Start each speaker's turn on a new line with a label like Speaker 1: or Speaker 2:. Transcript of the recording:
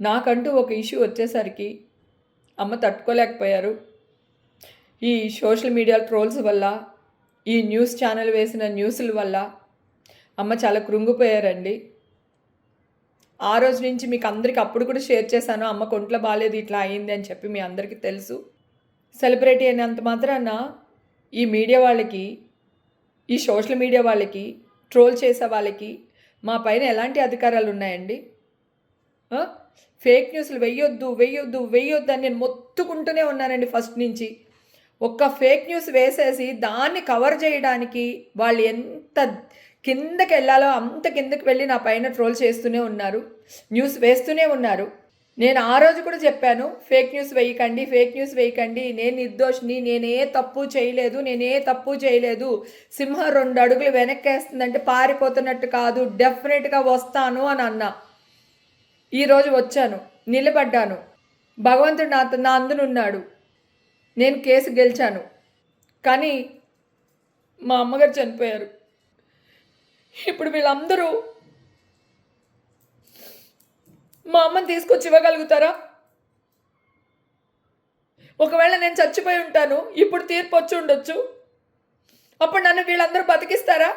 Speaker 1: నాకంటూ ఒక ఇష్యూ వచ్చేసరికి అమ్మ తట్టుకోలేకపోయారు. ఈ సోషల్ మీడియా ట్రోల్స్ వల్ల ఈ న్యూస్ ఛానల్ వేసిన న్యూస్ల వల్ల అమ్మ చాలా కృంగిపోయారండి. ఆ రోజు నుంచి మీకు అందరికి అప్పుడు కూడా షేర్ చేశాను అమ్మ కొంట్లో బాగాలేదు ఇట్లా అయింది అని చెప్పి మీ అందరికీ తెలుసు. సెలబ్రిటీ అయినంత మాత్రాన ఈ మీడియా వాళ్ళకి ఈ సోషల్ మీడియా వాళ్ళకి ట్రోల్ చేసే వాళ్ళకి మా పైన ఎలాంటి అధికారాలు ఉన్నాయండి ఫేక్ న్యూస్లు వెయ్యొద్దు వెయ్యొద్దు వెయ్యొద్దు అని నేను మొత్తుకుంటూనే ఉన్నానండి ఫస్ట్ నుంచి. ఒక్క ఫేక్ న్యూస్ వేసేసి దాన్ని కవర్ చేయడానికి వాళ్ళు ఎంత కిందకి వెళ్ళాలో అంత కిందకి వెళ్ళి నా పైన ట్రోల్ చేస్తూనే ఉన్నారు. న్యూస్ వేస్తూనే ఉన్నారు. నేను ఆ రోజు కూడా చెప్పాను ఫేక్ న్యూస్ వేయకండి ఫేక్ న్యూస్ వేయకండి. నేను నిర్దోషిని నేనే తప్పు చేయలేదు నేనే తప్పు చేయలేదు. సింహం రెండు అడుగులు వెనక్కేస్తుందంటే పారిపోతున్నట్టు కాదు డెఫినెట్గా వస్తాను అని అన్నా. ఈరోజు వచ్చాను నిలబడ్డాను. భగవంతుడు నా నా అందునున్నాడు. నేను కేసు గెలిచాను. కానీ మా అమ్మగారు చనిపోయారు. ఇప్పుడు వీళ్ళందరూ మా అమ్మని తీసుకొచ్చి ఇవ్వగలుగుతారా? ఒకవేళ నేను చచ్చిపోయి ఉంటాను ఇప్పుడు తీర్పు వచ్చి ఉండొచ్చు. అప్పుడు నన్ను వీళ్ళందరూ బతికిస్తారా?